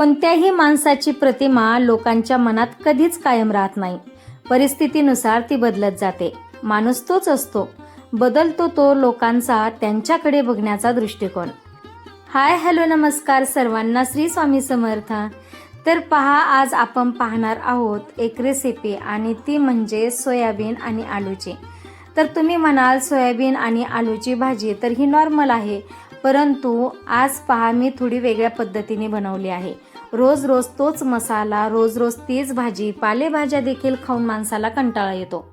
कोणत्याही माणसाची प्रतिमा लोकांच्या मनात कधीच कायम राहत नाही. परिस्थितीनुसार ती बदलत जाते. माणूस तोच असतो. बदलतो तो लोकांचा त्यांच्याकडे बघण्याचा दृष्टिकोन. हाय हॅलो नमस्कार सर्वांना श्री स्वामी समर्थ. तर पहा आज आपण पाहणार आहोत एक रेसिपी आणि ती म्हणजे सोयाबीन आणि आलूची. तर तुम्ही म्हणाल सोयाबीन आणि आलूची भाजी तर ही नॉर्मल आहे. परंतु आज पहा मी थोडी वेगळ्या पद्धतीने बनवली आहे. रोज रोज तोच मसाला रोज रोज तीच भाजी पालेभाज्या देखील खाऊन माणसाला कंटाळा येतो.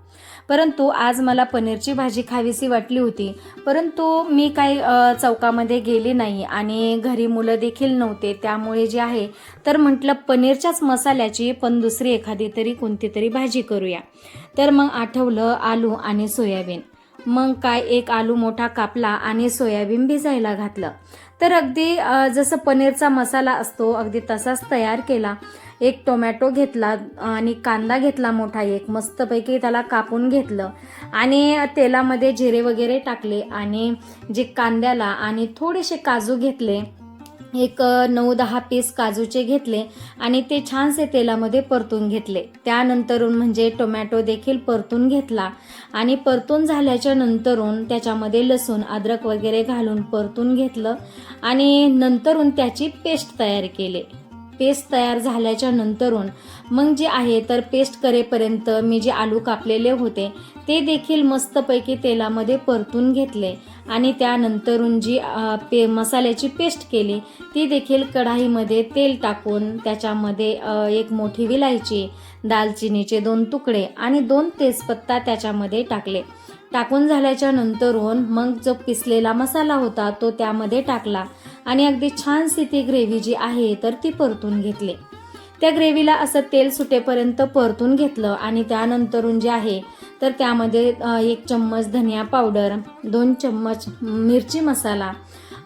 परंतु आज मला पनीरची भाजी खावीशी वाटली होती परंतु मी काही चौकामध्ये गेली नाही आणि घरी मुलं देखील नव्हते त्यामुळे जे आहे तर म्हटलं पनीरच्याच मसाल्याची पण दुसरी एखादी तरी कोणती तरी भाजी करूया. तर मग आठवलं आलू आणि सोयाबीन. मग काय एक आलू मोठा कापला आणि सोयाबीन भिजायला घातलं. तर अगदी जसं पनीरचा मसाला असतो अगदी तसाच तयार केला. एक टोमॅटो घेतला आणि कांदा घेतला मोठा एक मस्तपैकी त्याला कापून घेतलं. आणि तेलामध्ये जिरे वगैरे टाकले आणि जे कांद्याला आणि थोडेसे काजू घेतले. एक नऊ दहा पीस काजूचे घेतले आणि ते छानसे तेलामध्ये परतून घेतले. त्यानंतरून म्हणजे टोमॅटो देखील परतून घेतला आणि परतून झाल्याच्या नंतरून त्याच्यामध्ये लसूण अद्रक वगैरे घालून परतून घेतलं आणि नंतरून त्याची पेस्ट तयार केली. पेस्ट तयार झाल्याच्या नंतरून मग जे आहे तर पेस्ट करेपर्यंत मी जे आलू कापलेले होते ते देखील मस्तपैकी तेलामध्ये परतून घेतले. आणि त्यानंतरून जी पे मसाल्याची पेस्ट केली ती देखील कढाईमध्ये तेल टाकून त्याच्यामध्ये एक मोठी विलायची दालचिनीचे दोन तुकडे आणि दोन तेजपत्ता त्याच्यामध्ये टाकले. टाकून झाल्याच्या नंतरून मग जो पिसलेला मसाला होता तो त्यामध्ये टाकला. आणि अगदी छानशी ती ग्रेव्ही जी आहे तर ती परतून घेतली. त्या ग्रेव्हीला असं तेल सुटेपर्यंत परतून घेतलं आणि त्यानंतरून जे आहे तर त्यामध्ये एक चम्मच धनिया पावडर दोन चम्मच मिरची मसाला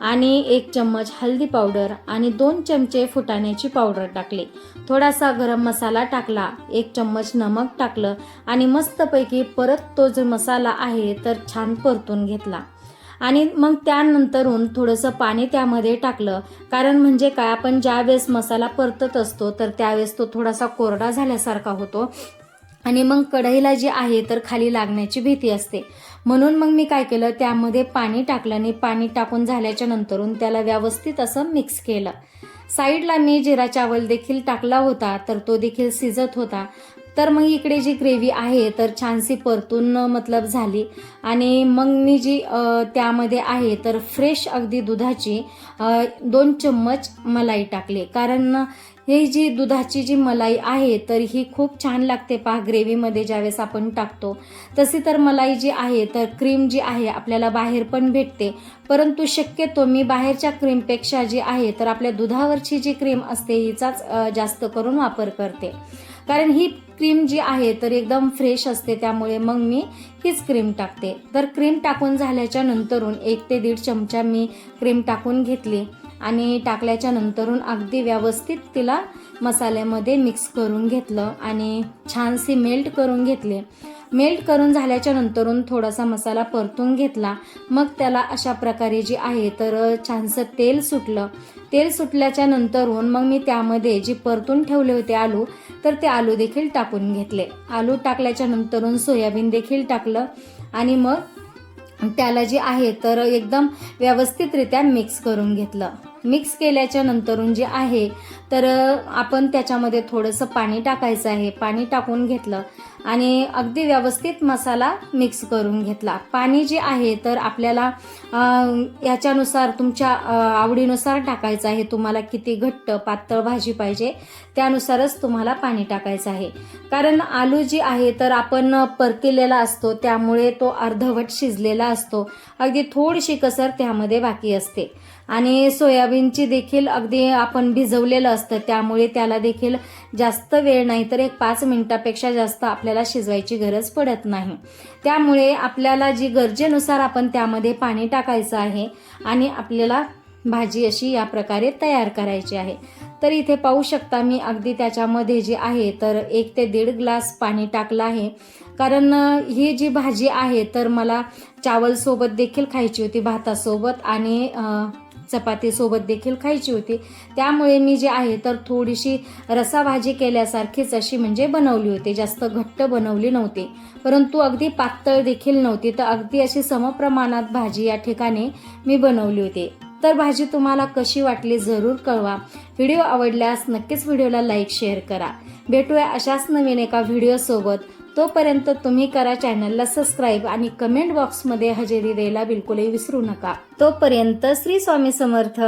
आणि एक चम्मच हल्दी पावडर आणि दोन चमचे फुटाण्याची पावडर टाकली. थोडासा गरम मसाला टाकला एक चम्मच नमक टाकलं आणि मस्तपैकी परत तो जो मसाला आहे तर छान परतून घेतला. आणि मग त्यानंतरून थोडंसं पाणी त्यामध्ये टाकलं. कारण म्हणजे काय आपण ज्यावेळेस मसाला परतत असतो तर त्यावेळेस तो थोडासा कोरडा झाल्यासारखा होतो. आणि मग कढईला जी आहे तर खाली लागण्याची भीती असते. म्हणून मग मी काय केलं त्यामध्ये पाणी टाकलं आणि पाणी टाकून झाल्याच्या नंतरून त्याला व्यवस्थित असं मिक्स केलं. साईडला मी जिरा चावल देखील टाकला होता तर तो देखील शिजत होता. तर मग इकडे जी ग्रेव्ही आहे तर छानशी परतून मतलब झाली. आणि मग मी जी त्यामध्ये आहे तर फ्रेश अगदी दुधाची दोन चम्मच मलाई टाकले. कारण ही जी दुधाची जी मलाई आहे तर ही खूप छान लागते पहा ग्रेव्हीमध्ये ज्यावेळेस आपण टाकतो. तशी तर मलाई जी आहे तर क्रीम जी आहे आपल्याला बाहेर पण भेटते. परंतु शक्यतो मी बाहेरच्या क्रीमपेक्षा जी आहे तर आपल्या दुधावरची जी क्रीम असते हिचाच जास्त करून वापर करते. कारण ही क्रीम जी आहे तर एकदम फ्रेश असते त्यामुळे मग मी हीच क्रीम टाकते. तर क्रीम टाकून झाल्याच्या नंतरून एक ते दीड चमचा मी क्रीम टाकून घेतली. आणि टाकल्याच्या नंतरून अगदी व्यवस्थित तिला मसाल्यामध्ये मिक्स करून घेतलं आणि छानशी मेल्ट करून घेतले. मेल्ट करून झाल्याच्या नंतरून थोडासा मसाला परतून घेतला. मग त्याला अशा प्रकारे जी आहे तर छानसं तेल सुटलं. तेल सुटल्याच्या नंतरून मग मी त्यामध्ये जी परतून ठेवले होते आलू तर ते आलू देखील टाकून घेतले. आलू टाकल्याच्या नंतरून सोयाबीन देखील टाकलं आणि मग त्याला जे आहे तर एकदम व्यवस्थितरित्या मिक्स करून घेतलं. मिक्स केल्याच्या नंतरून जे आहे तर आपण त्याच्यामध्ये थोडंसं पाणी टाकायचं आहे. पाणी टाकून घेतलं. आणि अगदी व्यवस्थित मसाला मिक्स करून घेतला. पाणी जे आहे तर आपल्याला याच्यानुसार तुमच्या आवडीनुसार टाकायचं आहे. तुम्हाला किती घट्ट पातळ भाजी पाहिजे त्यानुसारच तुम्हाला पाणी टाकायचं आहे. कारण आलू जी आहे तर आपण परतिलेला असतो त्यामुळे तो अर्धवट शिजलेला असतो. अगदी थोडीशी कसर त्यामध्ये बाकी असते. आणि सोयाबीनची देखील अगदी आपण भिजवलेलं असतं त्यामुळे त्याला देखील जास्त वेळ नाही तर एक पाच मिनिटापेक्षा जास्त आपल्या आपल्याला शिजवायची गरज पडत नाही. त्यामुळे आपल्याला जी गरजेनुसार आपण त्यामध्ये पाणी टाकायचं आहे आणि आपल्याला भाजी अशी या प्रकारे तयार करायची आहे. तर इथे पाहू शकता मी अगदी त्याच्यामध्ये जे आहे तर एक ते दीड ग्लास पाणी टाकलं आहे. कारण ही जी भाजी आहे तर मला चावलसोबत देखील खायची होती भातासोबत आणि चपातीसोबत देखील खायची होती. त्यामुळे मी जे आहे तर थोडीशी रसाभाजी केल्यासारखीच अशी म्हणजे बनवली होती. जास्त घट्ट बनवली नव्हती. परंतु अगदी पातळ देखील नव्हती. तर अगदी अशी समप्रमाणात भाजी या ठिकाणी मी बनवली होती. तर भाजी तुम्हाला कशी वाटली जरूर कळवा. व्हिडिओ आवडल्यास नक्कीच व्हिडिओला लाईक शेअर करा. भेटूया अशाच नवीन एका व्हिडिओसोबत. तोपर्यंत तुम्ही करा चॅनलला सबस्क्राईब आणि कमेंट बॉक्समध्ये हजेरी द्यायला बिलकुलही विसरू नका. तोपर्यंत श्री स्वामी समर्थ.